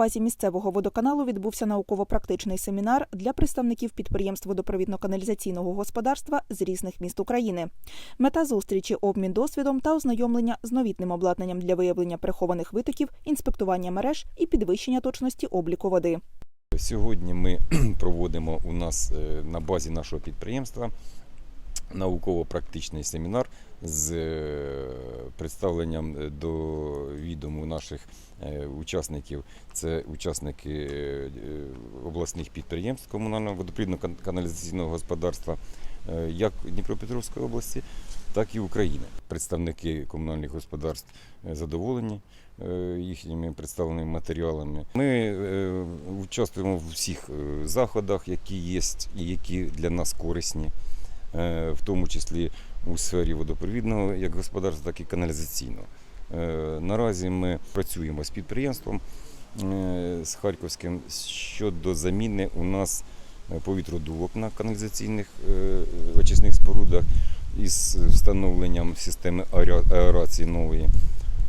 базі місцевого водоканалу відбувся науково-практичний семінар для представників підприємств водопровідно-каналізаційного господарства з різних міст України. Мета зустрічі обмін досвідом та ознайомлення з новітним обладнанням для виявлення прихованих витоків, інспектування мереж і підвищення точності обліку води. Сьогодні ми проводимо у нас е, на базі нашого підприємства науково-практичний семінар з е, представленням е, до відому наших е, учасників. Це учасники обласних підприємств комунального водопровідно-каналізаційного господарства як Дніпропетровської області, так і України. Представники комунальних господарств задоволені їхніми представленими матеріалами. Ми участвуємо в всіх заходах, які є і які для нас корисні, в тому числі у сфері водопровідного як господарства, так і каналізаційного. Е, Наразі ми працюємо з підприємством е, з Харківським щодо заміни у нас е, повітродувок на каналізаційних е, очисних спорудах із встановленням системи аера- аерації нової.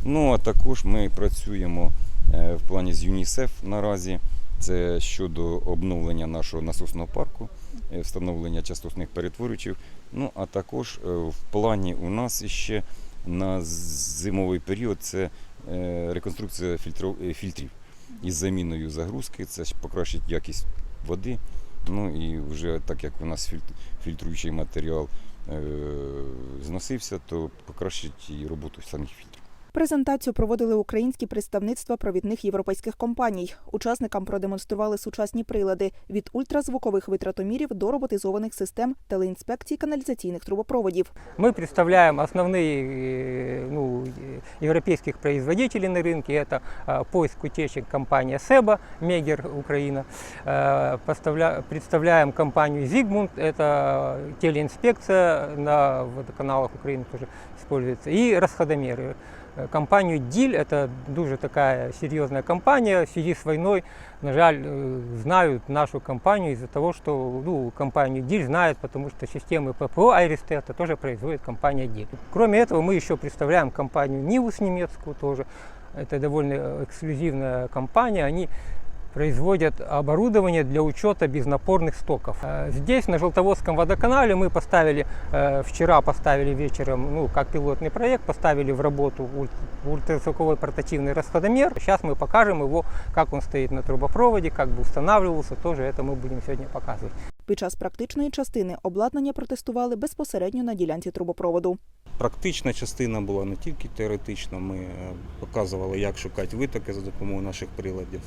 Ну а також ми працюємо е, в плані з ЮНІСЕФ наразі. Це щодо обновлення нашого насосного парку, е, встановлення частотних перетворювачів. Ну а також е, в плані у нас ще на зимовий період це е, реконструкція фільтрів із заміною загрузки. Це покращить якість води. Ну і вже так як у нас фільтруючий матеріал зносився, то покращить і роботу самих фільтрів. Презентацію проводили українські представництва провідних європейських компаній. Учасникам продемонстрували сучасні прилади від ультразвукових витратомірів до роботизованих систем телеінспекції каналізаційних трубопроводів. Мы представляем основные э, ну, э, европейских производителей на рынке. Это а, поиск утечек компания Себа, Мегер, Украина. Э, поставля- Представляем компанию Зигмунд, это телеинспекция на водоканалах Украины тоже используется. И расходомеры. Э, Компанию Диль, это дуже такая серьезная компания, в связи с войной, на жаль, э, знают нашу компанию из-за того, что ну, компанию Диль знают, потому что системы ППО Айристета тоже производит компания Диль. Кроме этого, мы еще представляем компанию Нивус немецкую тоже. Это довольно э, эксклюзивная компания. Они производят оборудование для учета безнапорных стоков. Э, Здесь, на Желтоводском водоканале, мы поставили, э, вчера поставили вечером, ну, как пилотный проект, поставили в работу уль- ультразвуковой портативный расходомер. Сейчас мы покажем его, как он стоит на трубопроводе, как бы устанавливался, тоже это мы будем сегодня показывать. Під час практичної частини обладнання протестували безпосередньо на ділянці трубопроводу. Практична частина була не тільки теоретична, ми е, показували, як шукати витоки за допомогою наших приладів.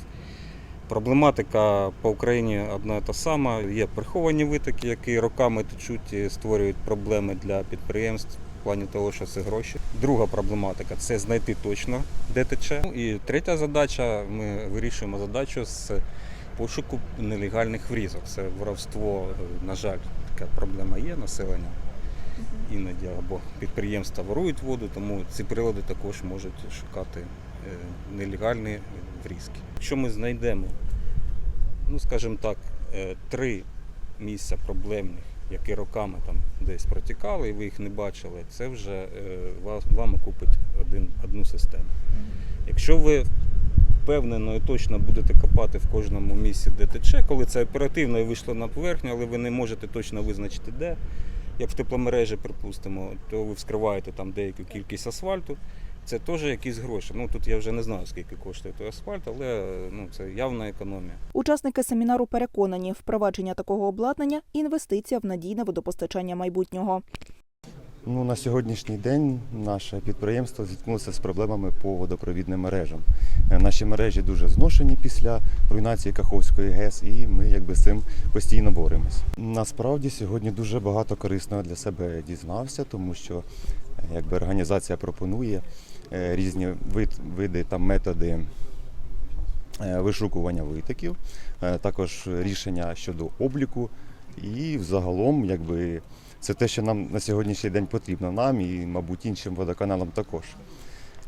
Проблематика по Україні одна та сама. Є приховані витоки, які роками течуть і створюють проблеми для підприємств в плані того, що це гроші. Друга проблематика це знайти точно, де тече. Ну, І третя задача ми вирішуємо задачу з пошуку нелегальних врізок. Це воровство, на жаль, така проблема є населення іноді або підприємства ворують воду, тому ці прилади також можуть шукати е, нелегальні врізки. Якщо ми знайдемо, ну скажімо так, е, три місця проблемних, які роками там десь протікали, і ви їх не бачили, це вже е, вам окупить один, одну систему. Якщо ви впевнено і точно будете копати в кожному місці, де тече, коли це оперативно і вийшло на поверхню, але ви не можете точно визначити де, як в тепломережі, припустимо, то ви вскриваєте там деяку кількість асфальту. Це теж якісь гроші. Ну тут я вже не знаю, скільки коштує той асфальт, але ну, це явна економія. Учасники семінару переконані, впровадження такого обладнання інвестиція в надійне водопостачання майбутнього. Ну, на сьогоднішній день наше підприємство зіткнулося з проблемами по водопровідним мережам. Е, Наші мережі дуже зношені після руйнації Каховської ГЕС, і ми якби з цим постійно боремось. Насправді сьогодні дуже багато корисного для себе дізнався, тому що е, якби організація пропонує е, різні вид, види та методи вишукування витоків, також рішення щодо обліку і взагалом, якби це те, що нам на сьогоднішній день потрібно нам і, мабуть, іншим водоканалам також.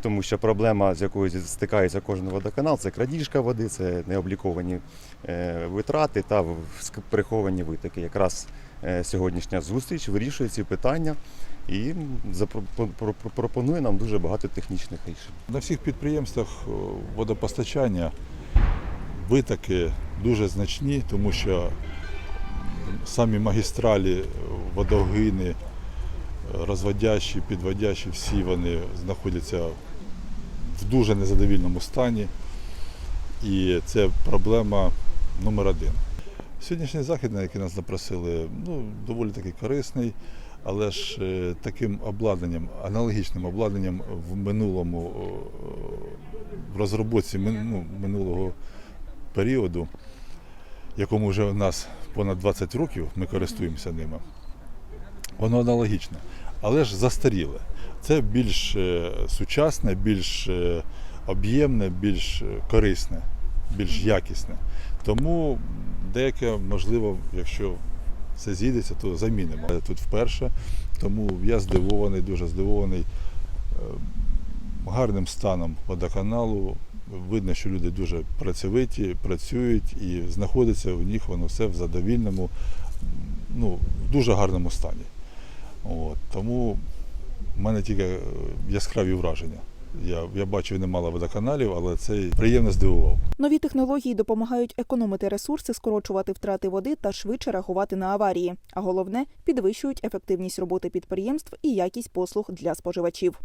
Тому що проблема, з якою стикається кожен водоканал, це крадіжка води, це необліковані е, витрати та приховані витоки. Якраз е, сьогоднішня зустріч вирішує ці питання і пропонує нам дуже багато технічних рішень. На всіх підприємствах е, водопостачання витоки дуже значні, тому що самі магістралі, водогини, розводящі, підводящі, всі вони знаходяться в дуже незадовільному стані. І це проблема номер один. Сьогоднішній захід, на який нас запросили, ну, доволі таки корисний, але ж е, таким обладнанням, аналогічним обладнанням в минулому е, в розробці ну, минулого періоду, якому вже у нас понад 20 років, ми користуємося ними. Воно аналогічне, але ж застаріле. Це більш е, сучасне, більш е, об'ємне, більш е, корисне, більш якісне. Тому деяке, можливо, якщо це зійдеться, то замінимо. Але Тут вперше, тому я здивований, дуже здивований е, гарним станом водоканалу. Видно, що люди дуже працьовиті, працюють і знаходиться у них воно все в задовільному, ну, в дуже гарному стані. От, тому в мене тільки е, яскраві враження. Я, я бачив немало водоканалів, але це приємно здивував. Нові технології допомагають економити ресурси, скорочувати втрати води та швидше реагувати на аварії. А головне підвищують ефективність роботи підприємств і якість послуг для споживачів.